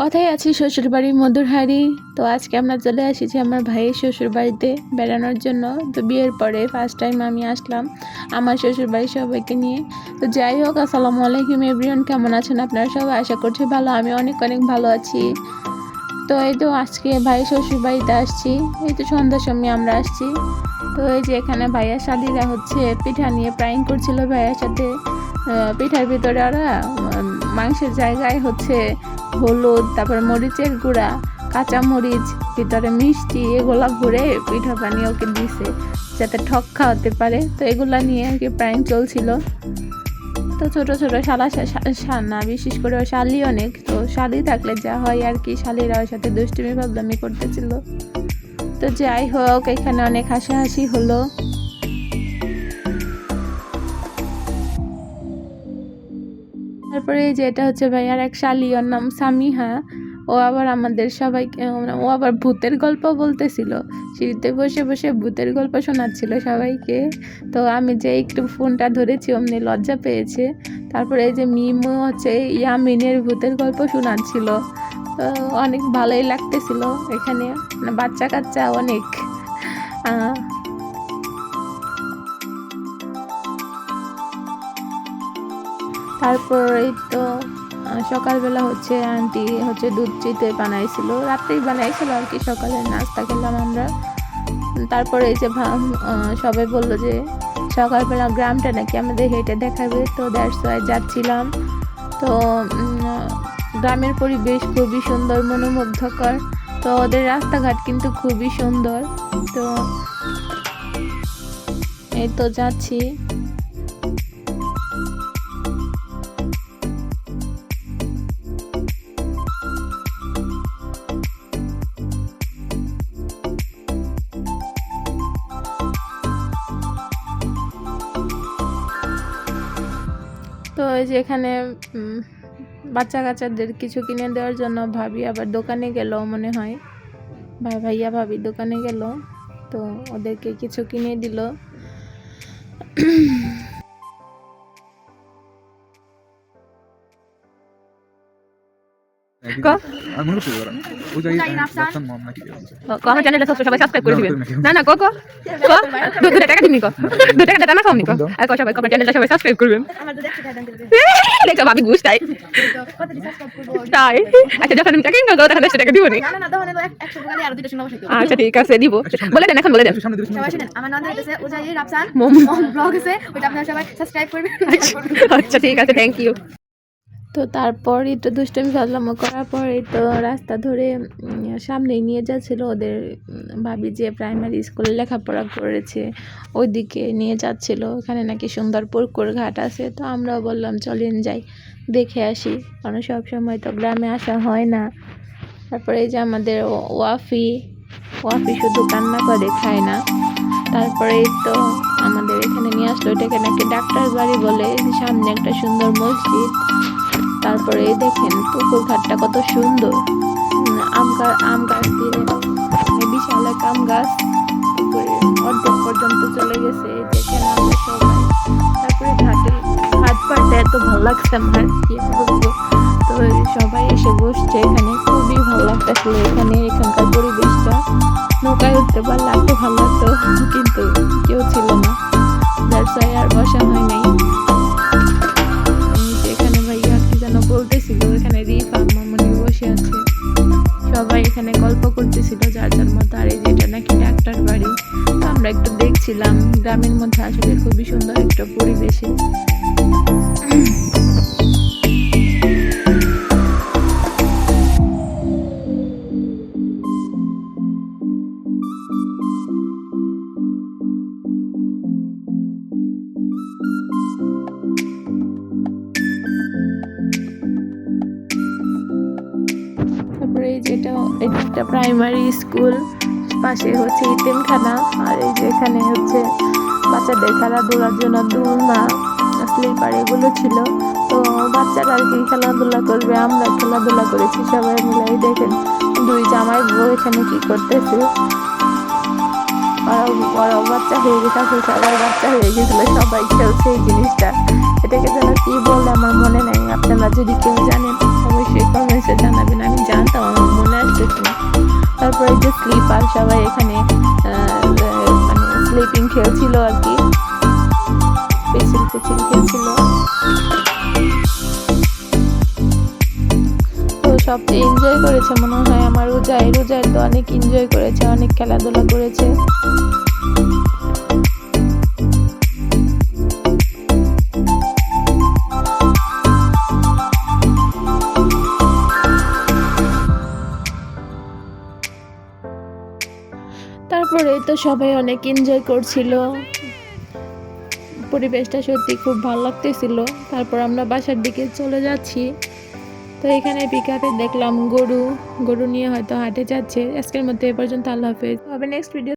কথাই আছি শ্বশুর বাড়ির মধুর হাড়ি তো আজকে আমরা চলে আসিছি আমার ভাইয়ের শ্বশুর বাড়িতে বেড়ানোর জন্য। তো বিয়ের পরে ফার্স্ট টাইম আমি আসলাম আমার শ্বশুর বাড়ির সবাইকে নিয়ে। তো যাই হোক, আসসালামু আলাইকুম এভরিওয়ান কেমন আছেন আপনারা সবাই? আশা করছি ভালো, আমি অনেক অনেক ভালো আছি। তো এই তো আজকে ভাই শ্বশুর বাড়িতে আসছি। এই তো সন্ধ্যার সময় আমরা আসছি। তো এই যে এখানে ভাইয়া শাদিরা হচ্ছে পিঠা নিয়ে প্রাইং করছিল ভাইয়ার সাথে। পিঠার ভিতরে ওরা মাংসের জায়গায় হচ্ছে হলুদ, তারপর মরিচের গুঁড়া কাঁচা মরিচ ভিতরে মিষ্টি, এগুলা ঘুরে পিঠা পানি ওকে দিছে, যাতে ঠক খাওয়াতে পারে। তো এগুলা নিয়ে আর কি প্রাইং চলছিল। তো ছোট ছোট শালা না বিশেষ করে শালি অনেক। তো শালি থাকলে যা হয় আর কি, শালিরা ওর সাথে দুষ্টুমি বদলামি করতেছিল। তো যাই হোক, এখানে অনেক হাসাহাসি হলো। তারপরে এই যে এটা হচ্ছে ভাইয়ার এক শালি ওর নাম সামিহা। ও আবার আমাদের সবাইকে ও আবার ভূতের গল্প বলতেছিল। সিঁড়িতে বসে বসে ভূতের গল্প শোনাচ্ছিল সবাইকে। তো আমি যে একটু ফোনটা ধরেছি, অমনি লজ্জা পেয়েছে। তারপরে এই যে মিমু হচ্ছে ইয়ামিনের ভূতের গল্প শোনাচ্ছিল। তো অনেক ভালোই লাগতেছিল এখানে। বাচ্চা কাচ্চা অনেক তারপর এই তো সকালবেলা হচ্ছে আন্টি হচ্ছে দুধ চিতে বানাইছিল। রাত্রেই বানাইছিল আর কি সকালে নাস্তা খেলাম আমরা। তারপরে এই যে সবাই বলল যে সকালবেলা গ্রামটা নাকি আমাদের হেঁটে দেখাবে। তো ওয়াই যাচ্ছিলাম। তো গ্রামের পরিবেশ খুবই সুন্দর, মনোমুগ্ধকর। তো ওদের রাস্তাঘাট কিন্তু খুবই সুন্দর। তো এই তো যাচ্ছি। তো এই যে এখানে বাচ্চা কাচ্চাদের কিছু কিনে দেওয়ার জন্য ভাবি আবার দোকানে গেল মনে হয়। ভাই ভাইয়া ভাবি দোকানে গেল, তো ওদেরকে কিছু কিনে দিল। আমি মনে করছি ওরা ও যাই রাফসান মম নাকি আমার চ্যানেলটা সবাই সাবস্ক্রাইব করে দিবেন না না ক ক ক দু দুটা টাকা দিবনি ক দু টাকা টাকা না খাওনি ক আর ক সবাই কমেন্ট চ্যানেলটা সবাই সাবস্ক্রাইব করবেন দেখো ভাবি ঘুষ তাই। তাই। আচ্ছা যখন আমি টাকা ইনকাম করব তখন দেড়শো টাকা দিবনি না। না না তখন একশো টাকা দিয়ে আরও শোনা বসাইতো আচ্ছা ঠিক আছে দিব। বলে দেন এখন বলে দেন। সবাই শুনেন আমার নন্দা হইতেছে ওজাই রাফসান। মম। ব্লগ আছে ওইটা আপনারা সবাই সাবস্ক্রাইব করবেন। আচ্ছা ঠিক আছে থ্যাংক ইউ তো তারপরই তো দুষ্টমি ফাজলামো করার পরেই তো রাস্তা ধরে সামনেই নিয়ে যাচ্ছিল ওদের ভাবি যে প্রাইমারি স্কুলে লেখাপড়া করেছে, ওইদিকে নিয়ে যাচ্ছিল। ওখানে নাকি সুন্দর পুকুর ঘাট আছে, তো আমরাও বললাম, চলেন যাই, দেখে আসি। কারণ সব সময় তো গ্রামে আসা হয় না। তারপরে এই যে আমাদের ওয়াফি ওয়াফি শুধু কান্না করে, খায় না। তারপরে তো আমাদের এখানে নিয়ে আসলো, এটাকে নাকি ডাক্তার বাড়ি বলে সামনে একটা সুন্দর মসজিদ। তারপরে দেখেন পুকুর ঘাটটা কত সুন্দর। আম গাছ আম গাছ দিয়ে মানে বিশাল এক আম গাছ। অর্ধেক পর্যন্ত চলে গেছে দেখেন আমরা সবাই। তারপরে ঘাটে ঘাট পাড়টা এত ভালো লাগছে আমার, কি বলব? তো সবাই এসে বসছে এখানে, খুবই ভালো লাগতেছিল এখানে, এখানকার পরিবেশটা। নৌকায় উঠতে পারলে একটু ভালো লাগতো, কিন্তু কেউ ছিল না। দ্যাটস আর বসা হয় নাই। বলতেছিল এখানে রিফা মামনি বসে আছে। সবাই এখানে গল্প করতেছিল, যার যার মতো। আর এই যেটা নাকি ডাক্তার বাড়ি আমরা একটু দেখছিলাম। গ্রামের মধ্যে আসলে খুবই সুন্দর একটা পরিবেশে। তারপরে এই যে এটা এটা একটা প্রাইমারি স্কুল পাশে হচ্ছে ইতিমখানা, আর এই যে এখানে হচ্ছে বাচ্চাদের খেলাধুলার জন্য দোলনা স্লিপার এগুলো ছিল। তো বাচ্চারা আর কি খেলাধুলা করবে, আমরা খেলাধুলা করেছি, সবাই মিলে। দেখেন, দুই জামাই বউ এখানে কি করতেছে। ওরাও বাচ্চা হয়ে গেছে সবাই বাচ্চা হয়ে গেছিল, সবাই খেলছে এই জিনিসটা। এটাকে যেন কি বলে আমার মনে নেই, আপনারা যদি কেউ জানেন। এই যে স্লিপার সবাই এখানে মানে স্লিপিং খেলছিল আর কি। পেছিল পেছিল খেলছিল সবচেয়ে এনজয় করেছে, মনে হয় আমার রোজাই রোজাই তো অনেক এনজয় করেছে, অনেক খেলাধুলা করেছে। তারপরে তো সবাই অনেক এনজয় করছিল। পরিবেশটা সত্যি খুব ভালো লাগতেছিল। তারপর আমরা বাসার দিকে চলে যাচ্ছি। তো এখানে পিকআপে দেখলাম গরু। গরু নিয়ে হয়তো হাটে যাচ্ছে। আজকের মধ্যে এ পর্যন্ত আল্লাহ হাফেজ। হবে নেক্সট ভিডিও